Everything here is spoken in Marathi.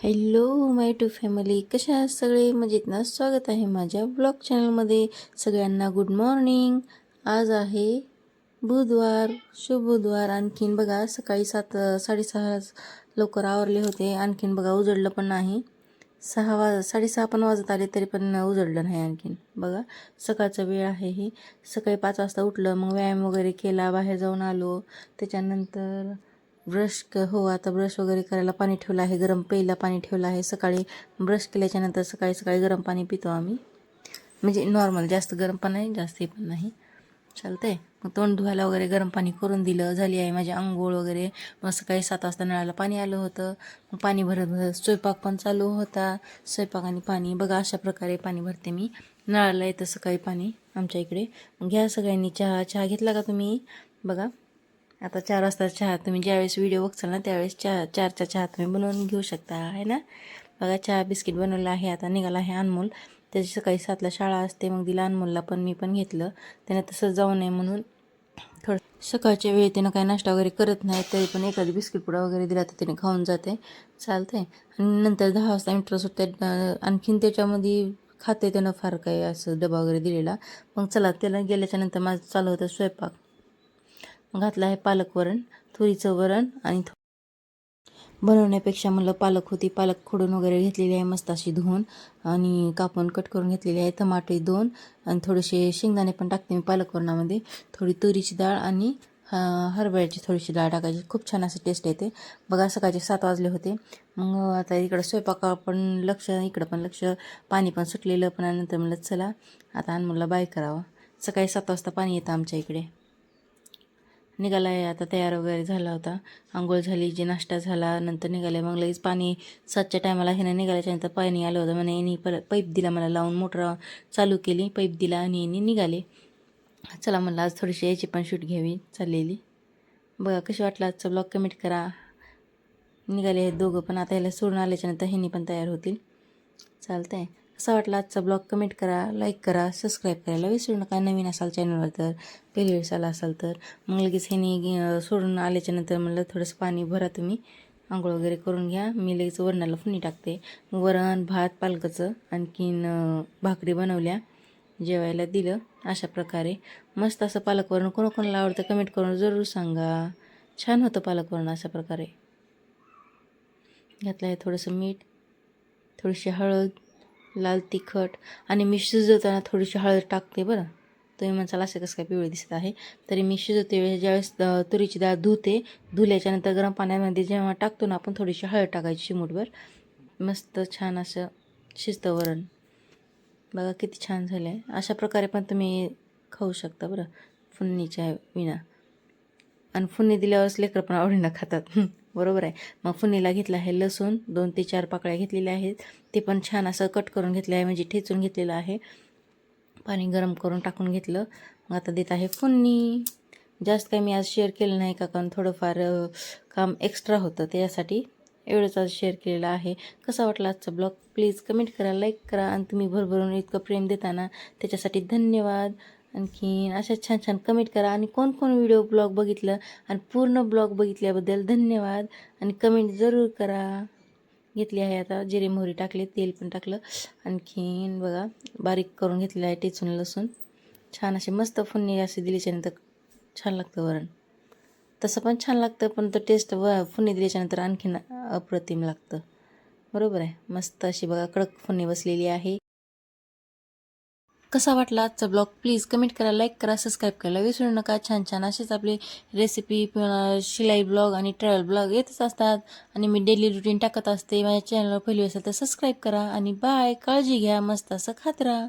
हॅलो माय टू फॅमिली कशा आहात सगळे? मजेत ना? स्वागत आहे माझ्या ब्लॉग चॅनलमध्ये सगळ्यांना गुड मॉर्निंग आज आहे बुधवार शुभ बुधवार. आणखीन बघा सकाळी सात साडेसहा लवकर आवरले होते. आणखीन बघा उजडलं पण नाही. सहा वाज साडेसहा पण वाजत आले तरी पण उजडलं नाही आणखीन. बघा सकाळचा वेळ आहे ही. सकाळी पाच वाजता उठलं मग व्यायाम वगैरे केला बाहेर जाऊन आलो. त्याच्यानंतर ब्रश क हो आता ब्रश वगैरे करायला पाणी ठेवलं आहे. गरम प्यायला पाणी ठेवलं आहे. सकाळी ब्रश केल्याच्यानंतर सकाळी सकाळी गरम पाणी पितो आम्ही. म्हणजे नॉर्मल जास्त गरम पण नाही जास्त पण नाही. चालतंय. मग तोंड धुवायला वगैरे गरम पाणी करून दिलं. झाली आहे माझी आंघोळ वगैरे. मग सकाळी सात वाजता नळाला पाणी आलं होतं. मग पाणी भरत भरत स्वयंपाक पण चालू होता. स्वयंपाक आणि पाणी. बघा अशा प्रकारे पाणी भरते मी. नळाला येतं सकाळी पाणी आमच्या इकडे. घ्या सगळ्यांनी चहा. चहा घेतला का तुम्ही? बघा. आता चार वाजता चहा तुम्ही ज्यावेळेस व्हिडिओ बघचाल ना त्यावेळेस चहा चारचा चहा तुम्ही बनवून घेऊ शकता आहे ना? बघा चहा बिस्किट बनवलं आहे आता निघाला आहे अनमोल. त्याची सकाळी सातला शाळा असते मग दिला अनमोलला पण मी पण घेतलं. त्याने तसं जाऊ नये म्हणून थोडं सकाळच्या वेळी त्यानं काही नाश्ता वगैरे करत नाही तरी पण एखादी बिस्किट पुडा वगैरे दिला तर त्याने खाऊन जाते. चालतंय. आणि नंतर दहा वाजता मित्र सुटते आणखीन त्याच्यामध्ये खाते त्यानं फार काही असं डबा वगैरे दिलेला. मग चला त्याला गेल्याच्यानंतर माझं चालू होतं स्वयंपाक. घातलं आहे पालक वरण तुरीचं वरण आणि थो- बनवण्यापेक्षा म्हणलं पालक होती. पालक खोडून वगैरे घेतलेली आहे मस्त अशी धुवून आणि कापून कट करून घेतलेली आहे. टमाटे दोन आणि थोडेसे शेंगदाणे पण टाकते मी पालक वरणामध्ये. थोडी तुरीची डाळ आणि हरभऱ्याची थोडीशी डाळ टाकायची. खूप छान असं टेस्ट येते. बघा सकाळचे सात वाजले होते. मग आता इकडं स्वयंपाका पण लक्ष इकडं पण लक्ष पाणी पण सुटलेलं. पण नंतर म्हणलं चला आता अनमोलला बाय करावं. सकाळी सात वाजता पाणी येतं आमच्या इकडे. निघाला आहे आता तयार वगैरे झाला होता. आंघोळ झाली जे नाश्ता झाला नंतर निघाले. मग लगेच पाणी सातच्या टायमाला ह्यानं निघाल्याच्या नंतर पाणी आलं होतं. म्हणे यांनी पर पाईप दिला मला लावून मोटर चालू केली पाईप दिला आणि यांनी निघाले. चला म्हणलं आज थोडीशी याची पण शूट घ्यावी चाललेली. बघा कशी वाटलं आजचा ब्लॉग कमेंट करा. निघाले आहेत दोघं पण आता ह्याला सोडून आल्याच्यानंतर ह्यांनी पण तयार होतील. चालतं आहे असा वाटला आजचा ब्लॉग कमेंट करा लाईक करा सबस्क्राईब करायला विसरू नका नवीन असाल चॅनलवर तर पहिली वेळेस आला असाल तर मग लगेच ह्यानी सोडून आल्याच्यानंतर म्हणलं थोडंसं पाणी भरा तुम्ही. आंघोळ वगैरे करून घ्या. मी लगेच वरणाला फुनी टाकते. वरण भात पालकाचं आणखीन भाकरी बनवल्या. जेवायला दिलं अशा प्रकारे. मस्त असं पालकवरण. कोणाकोणाला आवडतं कमेंट करून जरूर सांगा. छान होतं पालकवरण अशा प्रकारे. घातलं आहे थोडंसं मीठ थोडीशी हळद लाल तिखट आणि मी शिजवताना थोडीशी हळद टाकते बरं. तुम्ही म्हणसाल असं कसं काय पिवळे दिसत आहे. तरी मी शिजवते वेळेस ज्यावेळेस तुरीची डाळ धुते धुल्याच्यानंतर गरम पाण्यामध्ये जेव्हा टाकतो ना आपण थोडीशी हळद टाकायची चिमूटभर. मस्त छान असं शिजतं वरण. बघा किती छान झालं आहे अशा प्रकारे पण तुम्ही खाऊ शकता बरं फुन्नीच्या विना. आणि फुन्नी दिल्यावरच लेकरं पण आवडीनं खातात. बरोबर आहे. मग फुन्नीला घेतलं आहे लसूण दोन ते चार पाकळ्या घेतलेल्या आहेत. ते पण छान असं कट करून घेतलं आहे म्हणजे ठेचून घेतलेलं आहे. पाणी गरम करून टाकून घेतलं. मग आता देत आहे फुन्नी जास्त काही मी आज शेअर केलं नाही का कारण थोडंफार काम एक्स्ट्रा होतं. त्यासाठी एवढंच आज शेअर केलेलं आहे. कसा वाटला आजचा ब्लॉग प्लीज कमेंट करा लाईक करा. आणि तुम्ही भरभरून इतकं प्रेम देताना त्याच्यासाठी धन्यवाद. आणखीन अशा छान छान कमेंट करा. आणि कोण कोण व्हिडिओ ब्लॉग बघितलं आणि पूर्ण ब्लॉग बघितल्याबद्दल धन्यवाद. आणि कमेंट जरूर करा. घेतली आहे आता जिरे मोहरी टाकले तेल पण टाकलं. आणखीन बघा बारीक करून घेतलेलं आहे टेचून लसूण. छान असे मस्त फुन्नी असे दिल्याच्यानंतर छान लागतं वरण. तसं पण छान लागतं पण तो टेस्ट व फुन्नी दिल्याच्यानंतर आणखीन अप्रतिम लागतं. बरोबर आहे? मस्त अशी बघा कडक फुन्नी बसलेली आहे. कसा वाटला आजचा ब्लॉग प्लीज कमेंट करा लाईक करा सबस्क्राईब करायला विसरू नका. छान छान असेच आपले रेसिपी शिलाई ब्लॉग आणि ट्रॅव्हल ब्लॉग येतच असतात. आणि मी डेली रुटीन टाकत असते. माझ्या चॅनलवर पहिली असेल तर सबस्क्राईब करा. आणि बाय काळजी घ्या. मस्त असं खात राहा.